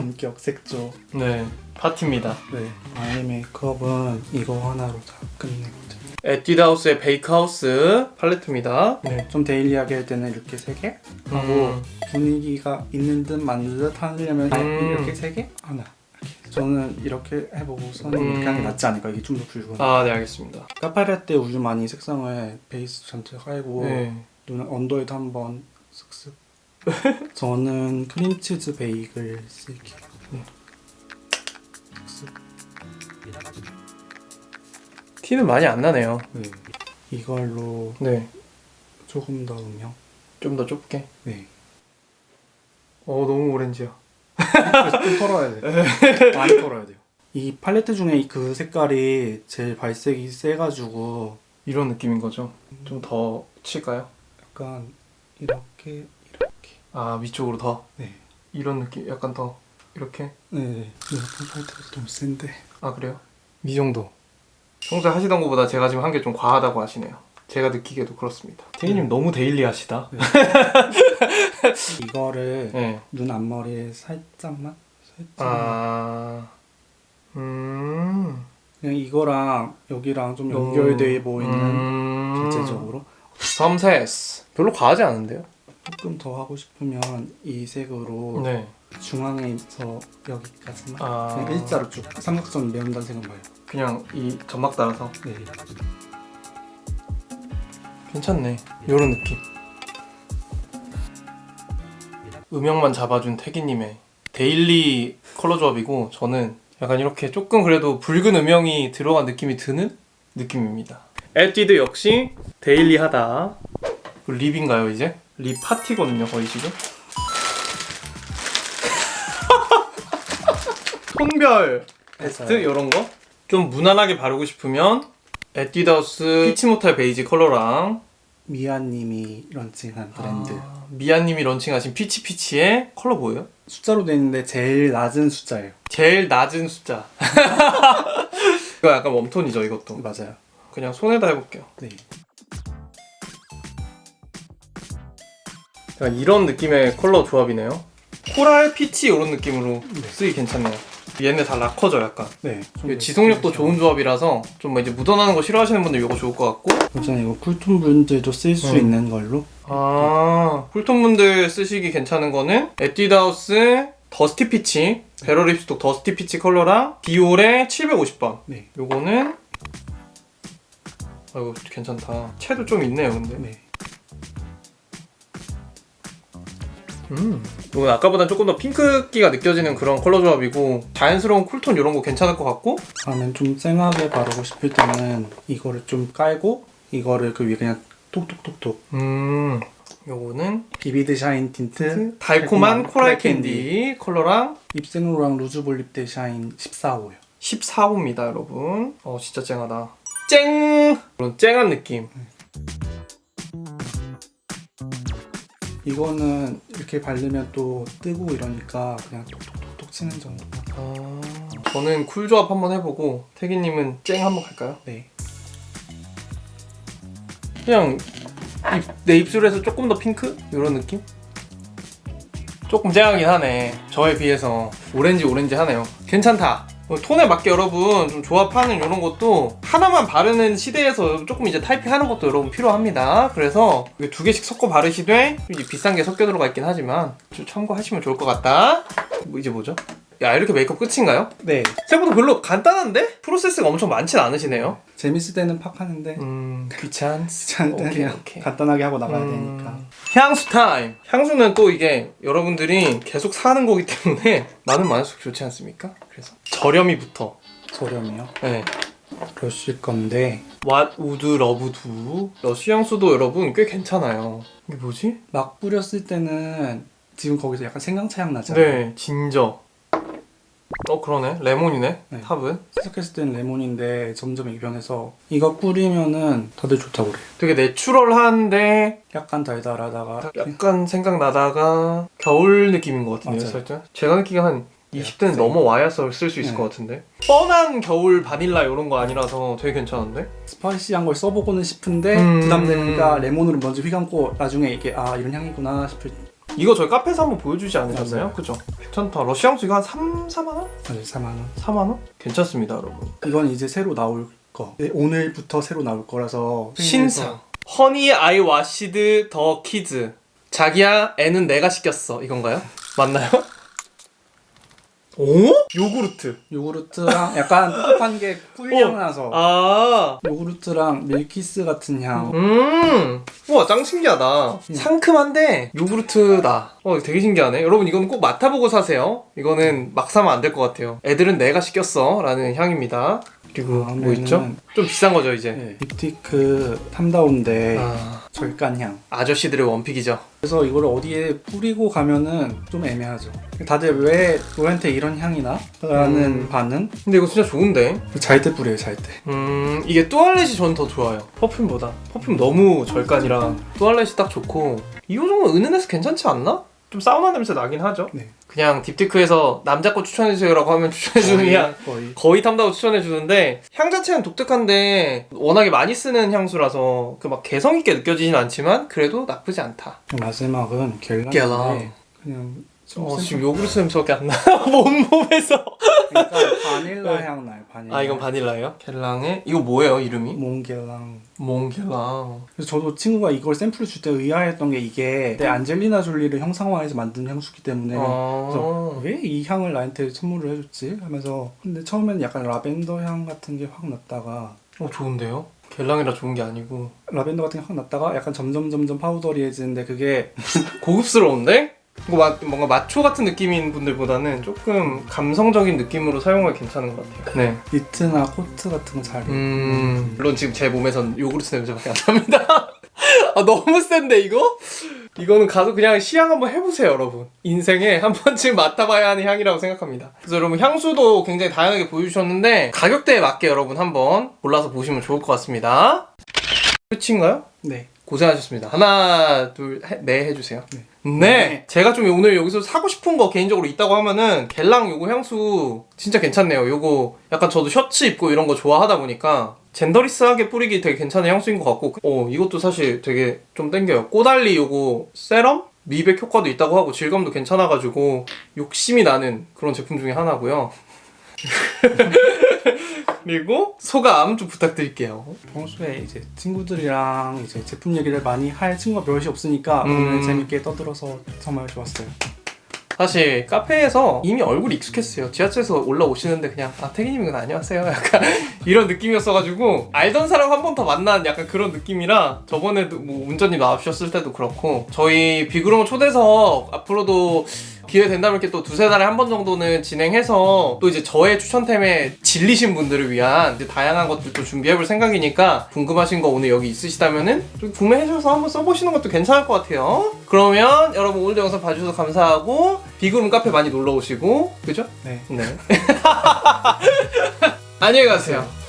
본격 색조. 네 파티입니다 네. 아이 메이크업은 이거 하나로 다 끝내거든요. 에뛰드하우스의 베이크하우스 팔레트입니다 네 좀 데일리하게 할 때는 이렇게 세 개 하고 음. 분위기가 있는 듯 만든 듯 하려면 음. 이렇게 세 개? 하나. 이렇게. 저는 이렇게 해보고서는 음. 이렇게 하는 게 낫지 않을까 이게 좀더 붉은 아 네 알겠습니다 까파리 때 우주 많이 색상을 베이스 전체 깔고 네 눈 언더에도 한번 저는 크림치즈 베이글 쓸게요. 네. 티는 많이 안 나네요. 네. 이걸로 네. 조금 더 음영 좀 더 좁게? 네. 어 너무 오렌지야. 좀 털어야 돼요 많이 털어야 돼요. 이 팔레트 중에 그 색깔이 제일 발색이 세가지고 이런 느낌인 거죠? 좀 더 칠까요? 약간 이렇게 아 위쪽으로 더? 네. 이런 느낌 약간 더 이렇게? 네, 이렇게 팔레트가 좀 센데. 아 그래요? 이 정도. 평소에 하시던 것보다 제가 지금 한 게 좀 과하다고 하시네요. 제가 느끼기에도 그렇습니다. 태희님 너무 데일리 하시다. 이거를 네. 눈 앞머리에 살짝만? 살짝만 아... 음... 그냥 이거랑 여기랑 좀 너무- 연결돼 보이는 음... 전체적으로? 섬세스. 별로 과하지 않은데요? 조금 더 하고 싶으면 이 색으로 네. 중앙에서 여기까지만 아... 그냥 일자로 쭉 삼각선 메운다는 생각 봐요. 그냥 이 점막 따라서? 네. 괜찮네. 요런 느낌. 음영만 잡아준 태기님의 데일리 컬러 조합이고 저는 약간 이렇게 조금 그래도 붉은 음영이 들어간 느낌이 드는 느낌입니다. 에뛰드 역시 데일리하다. 그 립인가요 이제? 립 파티거든요 거의 지금. 톤별 베스트. 이런 거? 좀 무난하게 바르고 싶으면 에뛰드하우스 피치모탈 베이지 컬러랑 미아님이 런칭한 브랜드. 아, 미아님이 런칭하신 피치피치의 컬러 뭐예요? 숫자로 돼 있는데 제일 낮은 숫자예요. 제일 낮은 숫자. 이거 약간 웜톤이죠 이것도. 맞아요. 그냥 손에다 해볼게요. 네 약간 이런 느낌의 컬러 조합이네요 코랄 피치 이런 느낌으로 네. 쓰기 괜찮네요 얘네 다 락커죠 약간 네. 이거 지속력도 좋은 조합이라서 좀뭐 이제 묻어나는 거 싫어하시는 분들 이거 좋을 것 같고 우선 이거 쿨톤 분들도 쓸 수 음. 있는 걸로 아 쿨톤 분들 쓰시기 괜찮은 거는 에뛰드하우스 더스티 피치 베러 립스톡 더스티 피치 컬러랑 디올의 750번 네. 요거는 아이고 괜찮다 채도 좀 있네요 근데 네. 음. 이건 아까보다 조금 더 핑크기가 느껴지는 그런 컬러 조합이고 자연스러운 쿨톤 이런 거 괜찮을 것 같고 다음엔 좀 쨍하게 바르고 싶을 때는 이거를 좀 깔고 이거를 그 위에 그냥 톡톡톡톡. 음. 요거는 비비드 샤인 틴트 달콤한 코랄 캔디 컬러랑 립생로랑 루즈 볼 립데 샤인 14호요. 14호입니다 여러분. 어 진짜 쨍하다. 쨍! 그런 쨍한 느낌 이거는 이렇게 바르면 또 뜨고 이러니까 그냥 톡톡톡톡 치는 정도 아, 저는 쿨 조합 한번 해보고 태기님은 쨍 한번 갈까요? 네 그냥 입, 내 입술에서 조금 더 핑크? 이런 느낌? 조금 쨍하긴 하네 저에 비해서 오렌지 오렌지 하네요 괜찮다 어, 톤에 맞게 여러분 좀 조합하는 이런 것도 하나만 바르는 시대에서 조금 이제 타이핑하는 것도 여러분 필요합니다 그래서 두 개씩 섞어 바르시되 이제 비싼 게 섞여 들어가 있긴 하지만 좀 참고하시면 좋을 것 같다 뭐 이제 뭐죠? 야 이렇게 메이크업 끝인가요? 네. 생각보다 별로 간단한데? 프로세스가 엄청 많진 않으시네요 재밌을 때는 팍 하는데 음 귀찮 귀찮을 때 오케이, 그냥 오케이. 간단하게 하고 나가야 음, 되니까 향수 타임. 향수는 또 이게 여러분들이 계속 사는 거기 때문에 많은 많을수록 좋지 않습니까? 그래서 저렴이부터. 저렴이요 네. 그러실 건데 What would love do? 러쉬 향수도 여러분 꽤 괜찮아요. 이게 뭐지? 막 뿌렸을 때는 지금 거기서 약간 생강차 향 나잖아요 네, 진저. 어 그러네. 레몬이네. 네. 탑은. 시작했을 때는 레몬인데 점점 이게 변해서 이거 뿌리면은 다들 좋다고 그래요 되게 내추럴한데 약간 달달하다가 약간 생각나다가 겨울 느낌인 것 같은데요, 맞아요. 살짝. 제가 느끼기에 한 20대는 네. 넘어와야 쓸 수 있을 네. 것 같은데. 뻔한 겨울 바닐라 이런 거 아니라서 되게 괜찮은데? 스파이시한 걸 써보고는 싶은데 음. 부담되니까 레몬으로 먼저 휘감고 나중에 이게 아 이런 향이구나 싶을 이거 저희 카페에서 한번 보여주지 않으셨나요? 그죠? 괜찮다. 러시 향수 이거 한 3, 4만 원? 맞아요 4만 원. 4만 원? 괜찮습니다, 여러분. 이건 이제 새로 나올 거. 네, 오늘부터 새로 나올 거라서 신상. 허니 아이 와시드 더 키즈. 자기야, 애는 내가 시켰어. 이건가요? 맞나요? 오? 요구르트. 요구르트랑 약간 한게 꿀향 나서 아. 요구르트랑 밀키스 같은 향. 음. 우와, 짱 신기하다. 상큼한데 요구르트다. 어, 되게 신기하네. 여러분, 이거는 꼭 맡아보고 사세요. 이거는 막 사면 안 될 것 같아요. 애들은 내가 시켰어. 라는 향입니다. 그리고 뭐 다음에는 있죠? 좀 비싼 거죠, 이제. 네, 립티크 탐다운데 아, 절간향. 아저씨들의 원픽이죠. 그래서 이걸 어디에 뿌리고 가면은 좀 애매하죠. 다들 왜 너한테 이런 향이나? 라는 음. 반응? 근데 이거 진짜 좋은데? 잘때 뿌려요, 잘 때. 음 이게 뚜알렛이 저는 더 좋아요 퍼퓸보다 퍼퓸 너무 절간이라 뚜알렛이 딱 좋고 이 정도면 은은해서 괜찮지 않나? 좀 사우나 냄새 나긴 하죠 네. 그냥 딥티크에서 남자 거 추천해주세요라고 하면 추천해주는 향 거의. 거의 탐다고 추천해주는데 향 자체는 독특한데 워낙에 많이 쓰는 향수라서 그 막 개성 있게 느껴지진 않지만 그래도 나쁘지 않다 마지막은 겔랑인데 겔랑. 그냥 좀 어, 센- 지금 요구르트 냄새밖에 안 나 몸몸에서 그러니까 바닐라 향 나요, 바닐라. 아 이건 바닐라예요? 겔랑의 이거 뭐예요 이름이? 몽겔랑. 몽겔랑 그래서 저도 친구가 이걸 샘플을 줄 때 의아했던 게 이게 내 안젤리나 졸리를 형상화해서 만든 향수기 때문에 어... 왜이 향을 나한테 선물을 해줬지? 하면서 근데 처음에는 약간 라벤더 향 같은 게 확 났다가 어 좋은데요? 겔랑이라 좋은 게 아니고 라벤더 같은 게 확 났다가 약간 점점 점점 파우더리해지는데 그게 고급스러운데? 마, 뭔가 마초 같은 느낌인 분들보다는 조금 감성적인 느낌으로 사용하기 괜찮은 것 같아요. 네. 니트나 코트 같은 거 잘. 음 물론 지금 제 몸에선 요구르트 냄새밖에 안 납니다. 아 너무 센데 이거? 이거는 가서 그냥 시향 한번 해보세요 여러분 인생에 한 번쯤 맡아봐야 하는 향이라고 생각합니다 그래서 여러분 향수도 굉장히 다양하게 보여주셨는데 가격대에 맞게 여러분 한번 골라서 보시면 좋을 것 같습니다 끝인가요? 네. 고생하셨습니다. 하나, 둘, 해, 네 해주세요. 네. 네. 네. 제가 좀 오늘 여기서 사고 싶은 거 개인적으로 있다고 하면은 겔랑 요거 향수 진짜 괜찮네요. 요거 약간 저도 셔츠 입고 이런 거 좋아하다 보니까 젠더리스하게 뿌리기 되게 괜찮은 향수인 것 같고 어 이것도 사실 되게 좀 땡겨요. 꼬달리 요거 세럼? 미백 효과도 있다고 하고 질감도 괜찮아가지고 욕심이 나는 그런 제품 중에 하나고요. 그리고 소감 좀 부탁드릴게요. 평소에 이제 친구들이랑 이제 제품 얘기를 많이 할 친구가 별이 없으니까 음. 오늘 재밌게 떠들어서 정말 좋았어요. 사실 카페에서 이미 얼굴이 익숙했어요. 지하철에서 올라오시는데 그냥 아 태기님이군 안녕하세요. 약간 이런 느낌이었어가지고 알던 사람 한 번 더 만난 약간 그런 느낌이라 저번에도 뭐 운전님 나와주셨을 때도 그렇고 저희 비그룹 초대석 앞으로도 기회 된다면 이렇게 또 두세 달에 한 번 정도는 진행해서 또 이제 저의 추천템에 질리신 분들을 위한 이제 다양한 것들도 준비해볼 생각이니까 궁금하신 거 오늘 여기 있으시다면은 좀 구매해주셔서 한번 써보시는 것도 괜찮을 것 같아요. 그러면 여러분 오늘도 영상 봐주셔서 감사하고 비그룹 카페 많이 놀러 오시고 그죠? 네. 네. 안녕히 가세요.